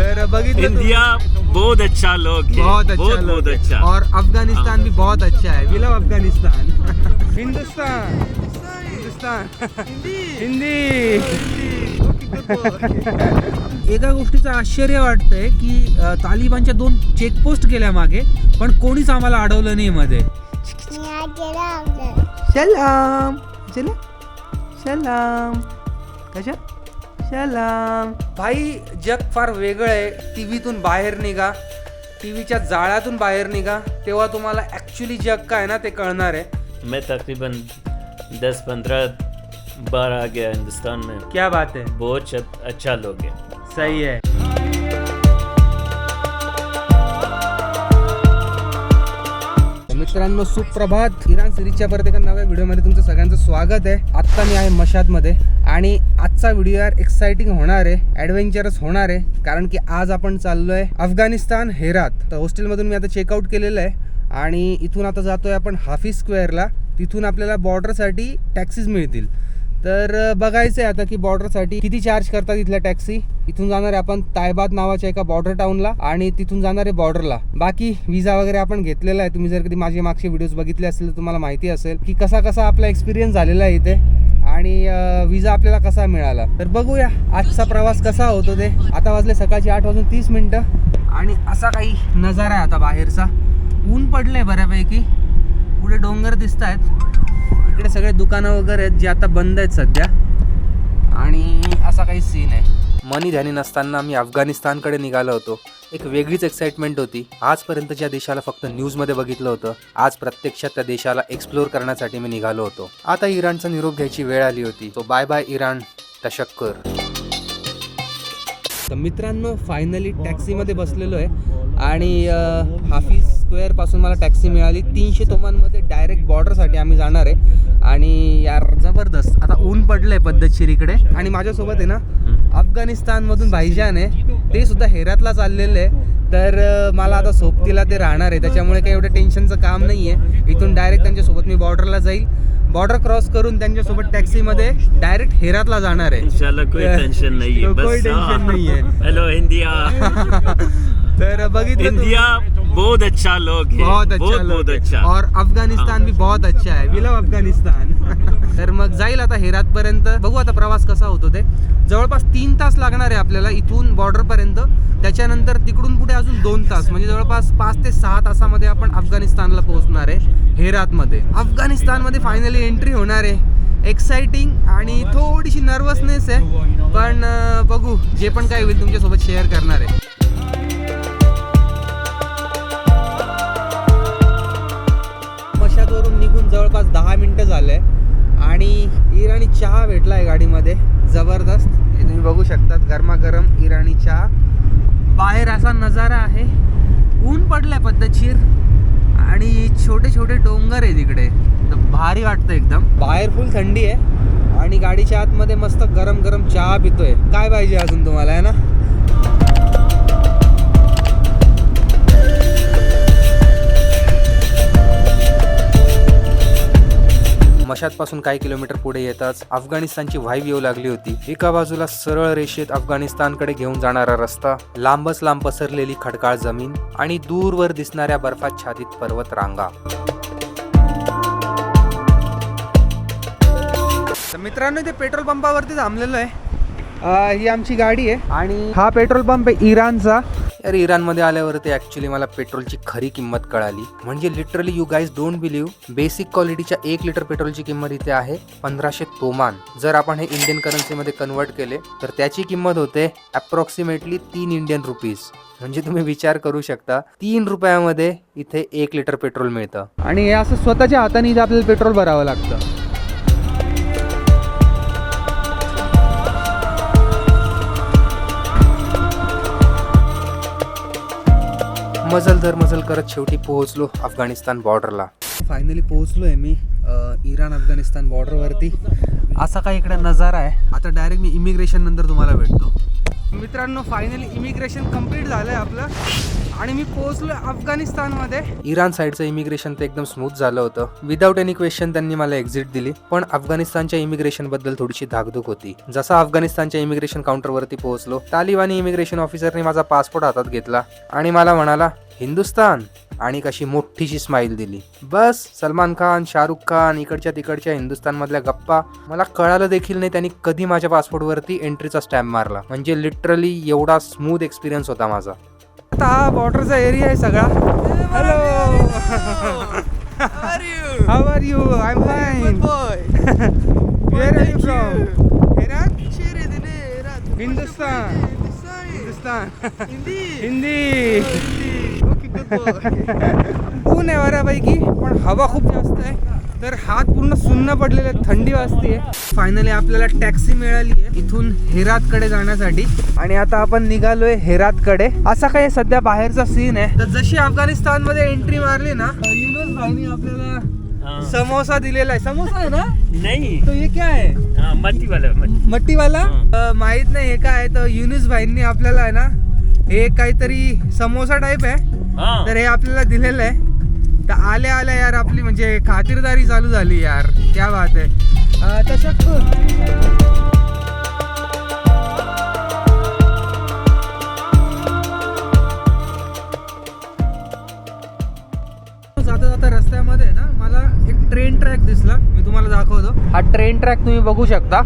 तर बघितलं? इंडिया बहुत अच्छा लोग है बहुत अच्छा बहुत, लोग बहुत। अच्छा। और अफगानिस्तान भी बहुत अच्छा है। We love Afghanistan Hindustan. Hindustan. Hindi. एका गोष्टीचं आश्चर्य वाटतंय की अ, तालिबानच्या दोन चेकपोस्ट केल्या मागे पण कोणीच आम्हाला अडवलं नाही मध्ये. सलाम सलाम कशा? सलाम. भाई जग फार वेगळं आहे. टी व्हीतून बाहेर निघा. टी व्हीच्या जाळ्यातून बाहेर निघा. तेव्हा तुम्हाला ॲक्च्युली जग काय ना ते कळणार आहे. मैं तकरीबन 10 15 बार आ गया हिंदुस्तान में. क्या बात है. बहुत अच्छा- अच्छा लोग है. सही आहे मित्रांनो सुप्रभात. इराण सिरीजच्या परत एका नव्या व्हिडिओमध्ये तुमचं सगळ्यांचं स्वागत आहे. आत्ता मी आहे मशादमध्ये. आणि आजचा व्हिडिओ यार एक्साइटिंग होणार आहे ॲडव्हेंचरस होणार आहे कारण की आज आपण चाललो आहे अफगाणिस्तान हेरात. तर हॉस्टेलमधून मी आता चेकआउट केलेलं आहे आणि इथून आता जातो आहे आपण हाफिज स्क्वेअरला. तिथून आपल्याला बॉर्डरसाठी टॅक्सीज मिळतील. तर बघायचं आहे आता की बॉर्डरसाठी किती चार्ज करतात इथल्या टॅक्सी इथून जाणार आहे आपण तायबाद नावाच्या एका बॉर्डर टाउनला आणि तिथून जाणार आहे बॉर्डरला बाकी विजा वगैरे आपण घेतलेला आहे. तुम्ही जर कधी माझे मागचे व्हिडिओज बघितले असेल तर तुम्हाला माहिती असेल की कसा कसा आपला एक्सपिरियन्स झालेला आहे इथे. आणि विजा आपल्याला कसा मिळाला? तर बघूया आजचा प्रवास कसा होतो ते. आता वाजले सकाळची आठ वाजून तीस मिनटं. आणि असा काही नजारा आहे आता बाहेरचा. ऊन पडलंय बऱ्यापैकी. पुढे डोंगर दिसत आहेत इकडे सगळे दुकानं वगैरे आहेत जे आता बंद आहेत सध्या. आणि असा काही सीन आहे. मनी ध्यानी नसताना आम्ही अफगाणिस्तानकडे निघालो होतो. एक वेगळीच एक्साइटमेंट होती. आजपर्यंत ज्या देशाला फक्त न्यूजमध्ये बघितलं होतं. आज प्रत्यक्षात त्या देशाला एक्सप्लोर करण्यासाठी मी निघालो होतो. आता इराणचा निरोप घ्यायची वेळ आली होती. तो बाय बाय इराण. तशक्कर. तर मित्रांनो फायनली टॅक्सीमध्ये बसलेलो आहे. आणि हाफिज स्क्वेअरपासून मला टॅक्सी मिळाली. तीनशे तोमांमध्ये डायरेक्ट बॉर्डरसाठी आम्ही जाणार आहे. आणि यार जबरदस्त. आता ऊन पडलं आहे पद्धतशीर इकडे आणि माझ्यासोबत आहे ना अफगाणिस्तानमधून भाईजान आहे. ते सुद्धा हेरातला चाललेले आहे. तर मला आता सोबतीला ते राहणार आहे. त्याच्यामुळे काही एवढं टेन्शनचं काम नाही आहे इथून डायरेक्ट त्यांच्यासोबत मी बॉर्डरला जाईल. बॉर्डर क्रॉस करून त्यांच्यासोबत टॅक्सीमध्ये डायरेक्ट हेरातला जाणार आहे. कोई टेंशन नहीं है कोई बस. टेंशन नहीं है हेलो इंडिया तर बघितलं? इंडिया बहुत अच्छा लोग है बहुत अच्छा बहुत. अच्छा। और अफगाणिस्तान भी बहुत अच्छा है. वी लव अफगाणिस्तान तर मग जाईल आता हेरात पर्यंत. बघू आता प्रवास कसा होतो ते. जवळपास तीन तास लागणार आहे आपल्याला इथून बॉर्डर पर्यंत. त्याच्यानंतर तिकडून पुढे अजून दोन तास. म्हणजे जवळपास पाच ते सहा तासामध्ये आपण अफगाणिस्तानला पोहोचणार आहे हेरातमध्ये. अफगाणिस्तानमध्ये फायनली एंट्री होणार आहे. एक्साइटिंग आणि थोडीशी नर्वसनेस आहे. पण बघू. जे पण काय होईल तुमच्यासोबत शेअर करणार आहे. दहा मिनटं झाले आणि इराणी चहा भेटला आहे गाडीमध्ये. जबरदस्त. हे तुम्ही बघू शकतात गरमागरम इराणी चहा. बाहेर असा नजारा आहे. ऊन पडलाय पद्धतशीर. आणि छोटे छोटे डोंगर आहे तिकडे तर भारी वाटतं एकदम. बाहेर फुल थंडी आहे. आणि गाडीच्या आतमध्ये मस्त गरम गरम चहा पितोय. काय पाहिजे अजून तुम्हाला आहे ना? मशादपासून काही किलोमीटर पुढे येताच अफगाणिस्तानची व्हाईव येऊ लागली होती. एका बाजूला सरळ रेषेत अफगाणिस्तानकडे घेऊन जाणारा रस्ता लांबच लांब पसरलेली खडकाळ जमीन आणि दूरवर दिसणाऱ्या बर्फाच्छादित पर्वत रांगा. तर मित्रांनो इथे पेट्रोल पंपावरती थांबलेलो आहे. ही आमची गाडी आहे. आणि हा पेट्रोल पंप आहे इराणचा. यार इराणमध्ये आल्यावरती ॲक्च्युली मला पेट्रोलची खरी किंमत कळाली. म्हणजे literally you guys don't believe basic क्वालिटीच्या एक लिटर पेट्रोलची किंमत इथे आहे पंधराशे तोमान. जर आपण हे इंडियन करन्सीमध्ये कन्वर्ट केले तर त्याची किंमत होते अप्रॉक्सिमेटली तीन इंडियन रुपीज म्हणजे तुम्ही विचार करू शकता तीन रुपयामध्ये इथे एक लिटर पेट्रोल मिळतं. आणि हे असं स्वतःच्या हाताने इथे आपल्याला पेट्रोल भरावं लागतं. मजल दर मजल करत शेवटी पोहोचलो अफगाणिस्तान बॉर्डरला फायनली पोहोचलो आहे मी इराण अफगाणिस्तान बॉर्डरवरती असा काही इकडे नजारा आहे. आता डायरेक्ट मी इमिग्रेशन नंतर तुम्हाला भेटतो. मित्रांनो फायनली इमिग्रेशन कंप्लीट झालंय आपलं. आणि मी पोहोचलो अफगाणिस्तानमध्ये. इराण साईडचं इमिग्रेशन तर एकदम स्मूथ झालं होतं. विदाऊट एनी क्वेश्चन त्यांनी मला एक्झिट दिली. पण अफगाणिस्तानच्या इमिग्रेशनबद्दल थोडीशी धाकधूक होती. जसा अफगाणिस्तानच्या इमिग्रेशन काउंटरवरती पोहोचलो तालिबानी इमिग्रेशन ऑफिसरने माझा पासपोर्ट हातात घेतला आणि मला म्हणाला हिंदुस्तान. आणि कशी मोठीशी स्माईल दिली. बस सलमान खान शाहरुख खान इकडच्या तिकडच्या हिंदुस्तान मधल्या गप्पा. मला कळालं देखील नाही त्यांनी कधी माझ्या पासपोर्टवरती एंट्रीचा स्टॅम्प मारला. म्हणजे लिटरली एवढा स्मूथ एक्सपिरियन्स होता माझा. आता हा बॉर्डरचा एरिया आहे सगळा. Hello how are you I am fine where are you from Hindustan Hindustan Hindi ऊन आहे बऱ्यापैकी पण हवा खूप जास्त आहे. तर हात पूर्ण सुन्न पडलेले आहेत, थंडी वाजते फायनली आपल्याला टॅक्सी मिळाली आहे इथून हेरातकडे जाण्यासाठी. आणि आता आपण निघालोय हेरातकडे. असा काही सध्या बाहेरचा सीन आहे. तर जशी अफगाणिस्तानमध्ये एंट्री मारली ना युनुस भाईनी आपल्याला। समोसा दिलेला आहे. समोसा आहे ना? नहीं. तो क्या है हाँ मट्टी वाला मट्टी. मट्टी वाला हं. अ, माहीत नाही हे काय तर युनुस भाईंनी आपल्याला आहे ना हे काहीतरी समोसा टाईप आहे. तर हे आपल्याला दिलेलं आहे. तर आल्या आल्या यार आपली म्हणजे खातिरदारी चालू झाली यार. क्या बात आहे. जाता रस्त्यामध्ये ना मला एक ट्रेन ट्रॅक दिसला. मी तुम्हाला दाखवतो. हा ट्रेन ट्रॅक तुम्ही बघू शकता.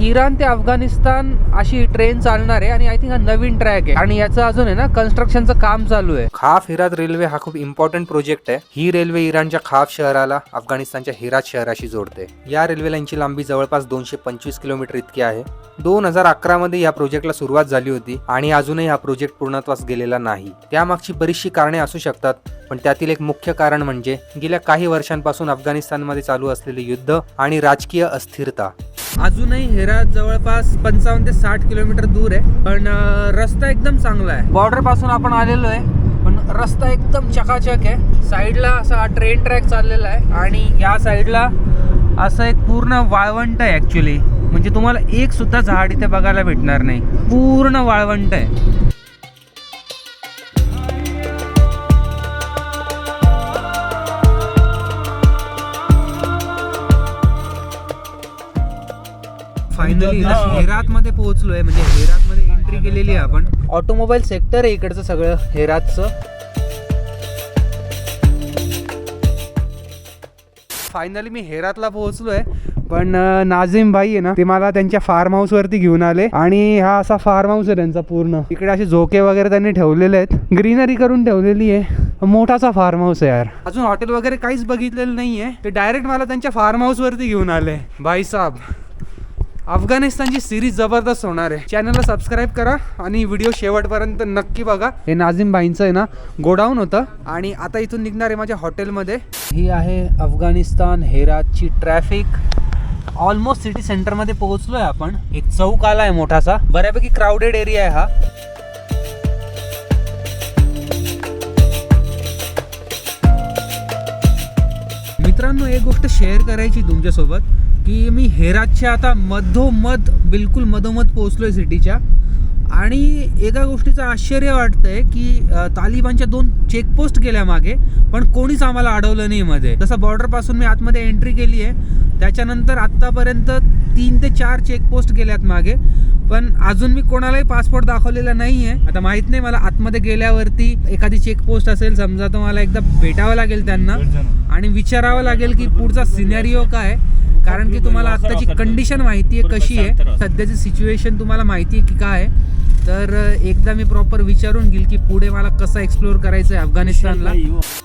इराण ते अफगाणिस्तान अशी ट्रेन चालणार आहे आणि आय थिंक हा नवीन ट्रॅक आहे. आणि याचं अजून आहे ना कन्स्ट्रक्शनचं काम चालू आहे. खाफ हिरात रेल्वे हा खूप इम्पॉर्टंट प्रोजेक्ट आहे. ही रेल्वे इराणच्या खाफ शहराला अफगाणिस्तानच्या हिरात शहराशी जोडते. या रेल्वे लाईनची लांबी जवळपास दोनशे पंचवीस किलोमीटर इतकी आहे. दोन हजार अकरा मध्ये या प्रोजेक्टला सुरुवात झाली होती आणि अजूनही हा प्रोजेक्ट पूर्णत्वास गेलेला नाही. त्यामागची बरीचशी कारणे असू शकतात पण त्यातील एक मुख्य कारण म्हणजे गेल्या काही वर्षांपासून अफगाणिस्तानमध्ये चालू असलेले युद्ध आणि राजकीय अस्थिरता. अजूनही हेरा जवळपास पंचावन्न ते साठ किलोमीटर दूर आहे. पण रस्ता एकदम चांगला आहे. बॉर्डरपासून आपण आलेलो आहे पण रस्ता एकदम चकाचक आहे. साईडला असा ट्रेन ट्रॅक चाललेला आहे आणि या साईडला असं एक पूर्ण वाळवंट आहे ॲक्च्युली म्हणजे तुम्हाला एक सुद्धा झाड इथे बघायला भेटणार नाही. पूर्ण वाळवंट आहे. फायनली हेरात मध्ये पोहोचलोय म्हणजे हेरात मध्ये एंट्री केलेली आहे आपण. ऑटोमोबाईल सेक्टर आहे इकडचं सगळं हेरातचं. फायनली मी हेरातला पोहोचलोय पण नाझीम भाई आहे ना ते मला त्यांच्या फार्म हाऊस वरती घेऊन आले. आणि हा असा फार्म हाऊस आहे त्यांचा पूर्ण. इकडे असे झोके वगैरे त्यांनी ठेवलेले आहेत. ग्रीनरी करून ठेवलेली आहे. मोठाचा फार्म हाऊस आहे यार. अजून हॉटेल वगैरे काहीच बघितलेलं नाहीये. ते डायरेक्ट मला त्यांच्या फार्म हाऊस वरती घेऊन आले. भाई साहब अफगाणिस्तानची सिरीज जबरदस्त होणार आहे. चॅनलला सबस्क्राईब करा आणि व्हिडिओ शेवटपर्यंत नक्की बघा. हे नाझीम भाईंचं आहे ना गोडाऊन होतं. आणि आता इथून निघणार आहे माझ्या हॉटेलमध्ये. ही आहे अफगाणिस्तान हेरातची ट्रॅफिक ऑलमोस्ट सिटी सेंटरमध्ये पोहोचलोय आपण. एक चौक आला आहे मोठासा. बऱ्यापैकी क्राऊडेड एरिया आहे हा. मित्रांनो एक गोष्ट शेअर करायची तुमच्यासोबत. की मी हेरातच्या आता मधोमध बिलकुल मधोमध पोहोचलोय सिटीच्या. आणि एका गोष्टीचं आश्चर्य वाटतंय की अ, तालिबानच्या दोन चेकपोस्ट गेल्या मागे पण कोणीच आम्हाला अडवलं नाही मध्ये. जसं बॉर्डरपासून मी आतमध्ये एंट्री केली आहे त्याच्यानंतर आत्तापर्यंत तीन ते चार चेकपोस्ट गेल्यात मागे. पण अजून मी कोणालाही पासपोर्ट दाखवलेला नाही आहे आता माहीत नाही मला आतमध्ये गेल्यावरती एखादी चेकपोस्ट असेल समजा तर मला एकदा भेटावं लागेल त्यांना. आणि विचारावं लागेल की पुढचा सिनेरिओ काय कारण की तुम्हाला आत्ताची कंडिशन माहिती आहे कशी आहे. सध्याची सिच्युएशन तुम्हाला माहिती आहे की काय आहे. तर एकदा मी प्रॉपर विचारून घेईल की पुढे मला कसं एक्सप्लोअर करायचं आहे अफगाणिस्तानला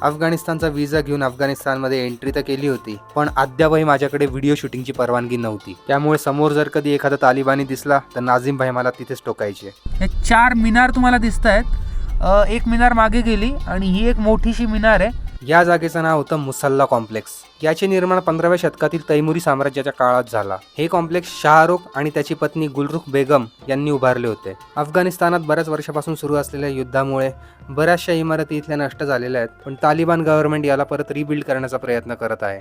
अफगाणिस्तानचा विजा घेऊन अफगाणिस्तानमध्ये एंट्री तर केली होती पण अद्यापही माझ्याकडे व्हिडिओ शूटिंगची परवानगी नव्हती. त्यामुळे समोर जर कधी एखादा तालिबानी दिसला तर नाझीम भाई मला तिथेच टोकायचे. हे चार मिनार तुम्हाला दिसत आहेत एक मिनार मागे गेली आणि ही एक मोठीशी मिनार आहे. या जागेचं नाव होतं मुसल्ला कॉम्प्लेक्स. याचे निर्माण पंधराव्या शतकातील तैमुरी साम्राज्याच्या काळात झाला. हे कॉम्प्लेक्स शाहरुख आणि त्याची पत्नी गुलरुख बेगम यांनी उभारले होते. अफगाणिस्तानात बऱ्याच वर्षापासून सुरू असलेल्या युद्धामुळे बऱ्याचशा इमारती इथल्या नष्ट झालेल्या आहेत पण तालिबान गव्हर्नमेंट याला परत रिबिल्ड करण्याचा प्रयत्न करत आहे.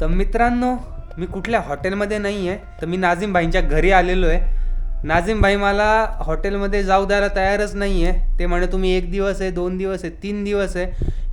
तर मित्रांनो मी कुठल्या हॉटेलमध्ये नाही आहे तर मी नाझीम भाईंच्या घरी आलेलो आहे. नाझीम भाई मला हॉटेलमध्ये जाऊ द्यायला तयारच नाही आहे ते म्हणे तुम्ही एक दिवस आहे दोन दिवस आहे तीन दिवस आहे.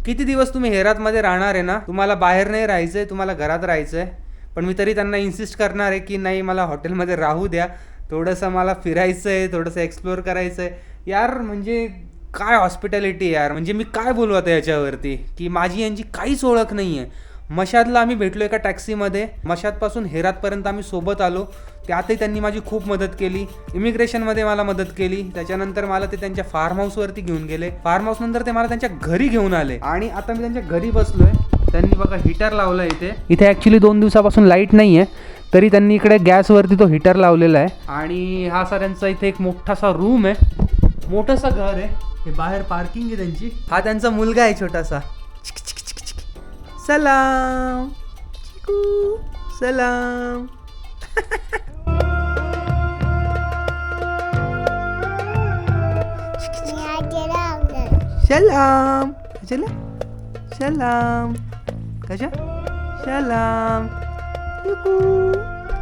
किती दिवस तुम्ही हेरातमध्ये राहणार आहे ना? तुम्हाला बाहेर नाही राहायचं आहे तुम्हाला घरात राहायचं आहे पण मी तरी त्यांना इन्सिस्ट करणार आहे की नाही मला हॉटेलमध्ये राहू द्या. थोडंसं मला फिरायचं आहे थोडंसं एक्सप्लोअर करायचं आहे यार म्हणजे काय हॉस्पिटॅलिटी यार? म्हणजे मी काय बोलू आता याच्यावरती? की माझी यांची काहीच ओळख नाही आहे मशादला आम्ही भेटलो एका टॅक्सीमध्ये मशादपासून हेरातपर्यंत आम्ही सोबत आलो. त्यातही त्यांनी माझी खूप मदत केली. इमिग्रेशनमध्ये मला मदत केली. त्याच्यानंतर मला ते त्यांच्या फार्म हाऊसवरती घेऊन गेले. फार्म हाऊस नंतर ते मला त्यांच्या घरी घेऊन आले. आणि आता मी त्यांच्या घरी बसलोय. त्यांनी बघा हिटर लावला इथे. इथे ॲक्च्युली दोन दिवसापासून लाइट नाही आहे तरी त्यांनी इकडे गॅसवरती तो हिटर लावलेला आहे. आणि हा सर यांचा इथे एक मोठासा रूम आहे. मोठंसं घर आहे. हे बाहेर पार्किंग आहे त्यांची. हा त्यांचा मुलगा आहे छोटासा. चिक, सलाम. चिकू सलाम. सलाम चला सलाम कशा सलाम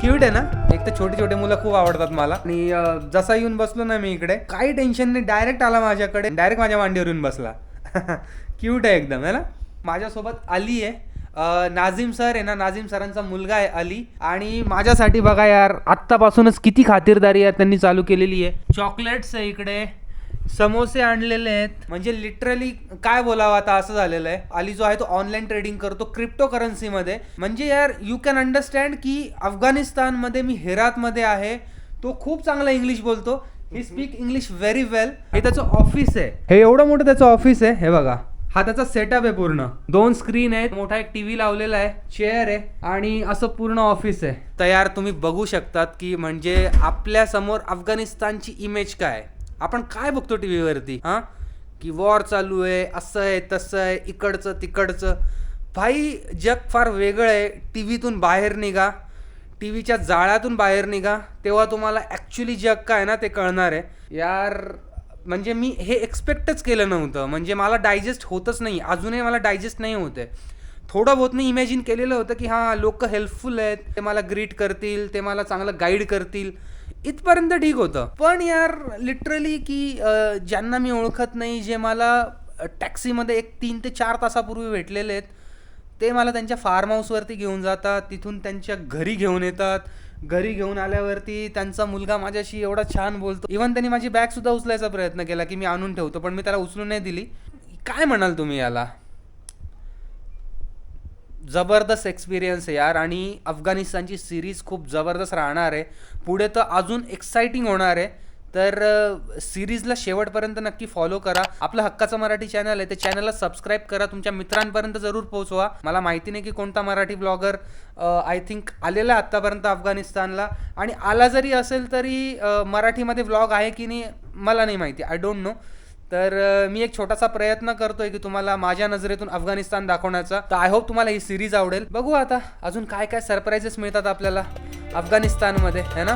क्यूट आहे ना? एक तर छोटे छोटे मुलं खूप आवडतात मला. आणि जसा येऊन बसलो ना मी इकडे काही टेन्शन नाही. डायरेक्ट आला माझ्याकडे. डायरेक्ट माझ्या मांडीवर येऊन बसला. क्यूट आहे एकदम है ना? माझ्यासोबत अली आहे. नाझीम सर आहे ना? नाझीम सरांचा मुलगा आहे अली. आणि माझ्यासाठी बघा यार आत्तापासूनच किती खातिरदारी यार त्यांनी चालू केलेली आहे. चॉकलेट्स आहे इकडे. समोसे आणलेले आहेत. म्हणजे लिटरली काय बोलावं आता असं झालेलं आहे. अली जो आहे तो ऑनलाईन ट्रेडिंग करतो क्रिप्टो करन्सीमध्ये म्हणजे यार यू कॅन अंडरस्टँड की अफगाणिस्तानमध्ये मी हेरातमध्ये आहे. तो खूप चांगला इंग्लिश बोलतो. He speak English very well हे त्याचं ऑफिस आहे. हे एवढं मोठं त्याचं ऑफिस आहे. हे बघा. हा त्याचा सेटअप आहे पूर्ण. दोन स्क्रीन आहेत. मोठा एक टीव्ही लावलेला आहे. चेअर आहे. आणि असं पूर्ण ऑफिस आहे. तयार तुम्ही बघू शकतात की म्हणजे आपल्यासमोर अफगाणिस्तानची इमेज काय आहे. आपण काय बघतो टी व्हीवरती हां? की वॉर चालू आहे असं आहे तसं आहे इकडचं तिकडचं. भाई जग फार वेगळं आहे. टी व्हीतून बाहेर निघा. टी व्हीच्या जाळ्यातून बाहेर निघा. तेव्हा तुम्हाला ॲक्च्युली जग काय आहे ना ते कळणार आहे. यार म्हणजे मी हे एक्सपेक्टच केलं नव्हतं. म्हणजे मला डायजेस्ट होतच नाही. अजूनही मला डायजेस्ट नाही होत आहे. थोडं बहुत मी इमॅजिन केलेलं होतं की हां लोक हेल्पफुल आहेत. ते मला ग्रीट करतील ते मला चांगलं गाईड करतील. इथपर्यंत ठीक होतं. पण यार लिटरली की ज्यांना मी ओळखत नाही जे मला टॅक्सीमध्ये एक तीन ते चार तासापूर्वी भेटलेले आहेत ते मला त्यांच्या फार्म हाऊसवरती घेऊन जातात तिथून त्यांच्या घरी घेऊन येतात. घरी घेऊन आल्यावरती त्यांचा मुलगा माझ्याशी एवढा छान बोलतो. इवन त्यांनी माझी बॅग सुद्धा उचलायचा प्रयत्न केला की मी आणून ठेवतो पण मी त्याला उचलून नाही दिली. काय म्हणाल तुम्ही याला? जबरदस्त एक्सपिरियन्स आहे यार. आणि अफगाणिस्तानची सिरीज खूप जबरदस्त राहणार आहे. पुढे तर अजून एक्साइटिंग होणार आहे. तर सिरीजला शेवटपर्यंत नक्की फॉलो करा. आपलं हक्काचं मराठी चॅनल आहे. त्या चॅनलला सबस्क्राईब करा. तुमच्या मित्रांपर्यंत जरूर पोहोचवा. मला माहिती नाही की कोणता मराठी ब्लॉगर आय थिंक आलेला आहे आत्तापर्यंत अफगाणिस्तानला. आणि आला जरी असेल तरी मराठीमध्ये ब्लॉग आहे की नाही मला नाही माहिती. आय डोंट नो तर मी एक छोटासा प्रयत्न करतोय की तुम्हाला माझ्या नजरेतून अफगाणिस्तान दाखवण्याचा. तर आय होप तुम्हाला ही सिरीज आवडेल. बघू आता अजून काय काय सरप्राईजेस मिळतात आपल्याला अफगाणिस्तानमध्ये है ना?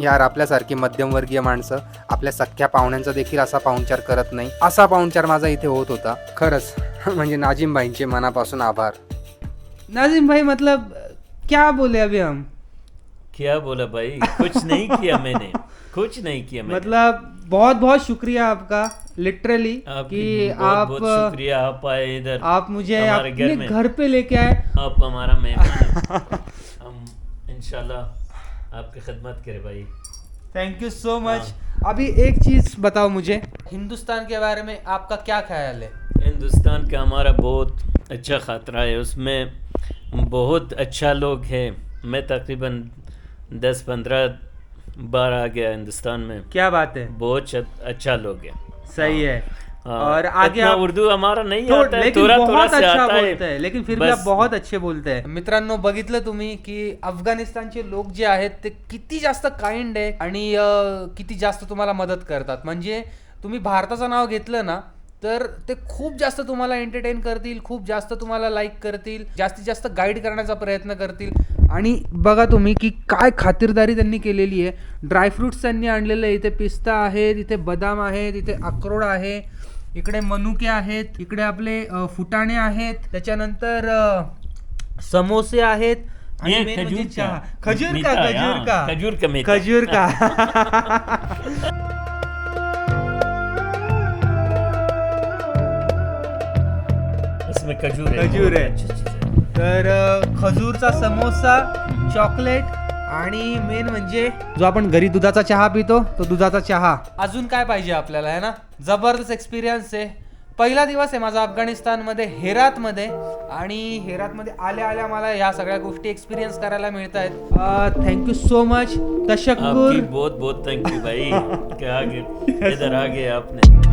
यार आपल्यासारखी मध्यमवर्गीय माणसं आपल्या सख्या पाहुण्यांचा देखील असा पाहुणचार करत नाही. असा पाहुणचार माझा इथे होत होता. खरंच म्हणजे नाजिम भाईंचे मनापासून आभार. नाजिम भाई मतलब क्या बोले अभी हम? क्या बोला भाई? कुछ नहीं किया मैंने। कुछ नहीं किया मैंने। मतलब बहुत बहुत शुक्रिया आपका लिटरली कि बहुत आप बहुत शुक्रिया आप आए इधर आप मुझे अपने घर घर पे लेके आए। आप हमारा मेहमान हम इंशाल्लाह आपकी खिदमत करें भाई। थैंक यू सो मच अभी एक चीज़ बताओ मुझे। हिंदुस्तान के बारे में आपका क्या ख्याल है? हिंदुस्तान का हमारा बहुत अच्छा खतरा है। उसमें बहुत अच्छा लोग हैं। मैं तकरीबन दस पंद्रह बार आ गया हिंदुस्तान में। क्या बात है? बहुत अच्छा- लोग हैं। सही है। और आगे आप उर्दू हमारा नहीं है लेकिन थोड़ा थोड़ा बहुत से अच्छा आता बोलते हैं लेकिन फिर भी आप बहुत अच्छे बोलते हैं। मित्रांनो बघितलं तुम्ही की अफगाणिस्तानचे लोक जे आहेत ते किती जास्त काइंड आहे आणि किती जास्त तुम्हाला मदत करतात. म्हणजे तुम्ही भारताचं नाव घेतलं ना तर ते खूप जास्त तुम्हाला एंटरटेन करतील खूप जास्त तुम्हाला लाईक करतील जास्तीत जास्त गाईड करण्याचा प्रयत्न करतील. आणि बघा तुम्ही की काय खातिरदारी त्यांनी केलेली आहे. ड्रायफ्रुट्स त्यांनी आणलेले आहे. इथे पिस्ता आहे तिथे बदाम आहे तिथे अक्रोड आहे इकडे मनुके आहेत इकडे आपले फुटाणे आहेत. त्याच्यानंतर समोसे आहेत. आणि म्हणजे खजूर. का? खजूर का? खजूर का. खजूर का? इसमें खजूर है खजूर है. अच्छी चीज़ है तर अ, खजूरचा समोसा चॉकलेट आणि मेन म्हणजे जो आपण घरी दुधाचा चहा पितो तो दुधाचा चहा. अजून काय पाहिजे आपल्याला आहे ना? जबरदस्त एक्सपिरियन्स आहे. पहिला दिवस आहे माझा अफगाणिस्तानमध्ये हेरातमध्ये. आणि हेरातमध्ये आल्या आल्या मला ह्या सगळ्या गोष्टी एक्सपिरियन्स करायला मिळत आहेत थँक्यू सो मच आपकी तशक्कुर बहुत बहुत थैंक यू भाई. क्या आ गए इधर आ गए आपने.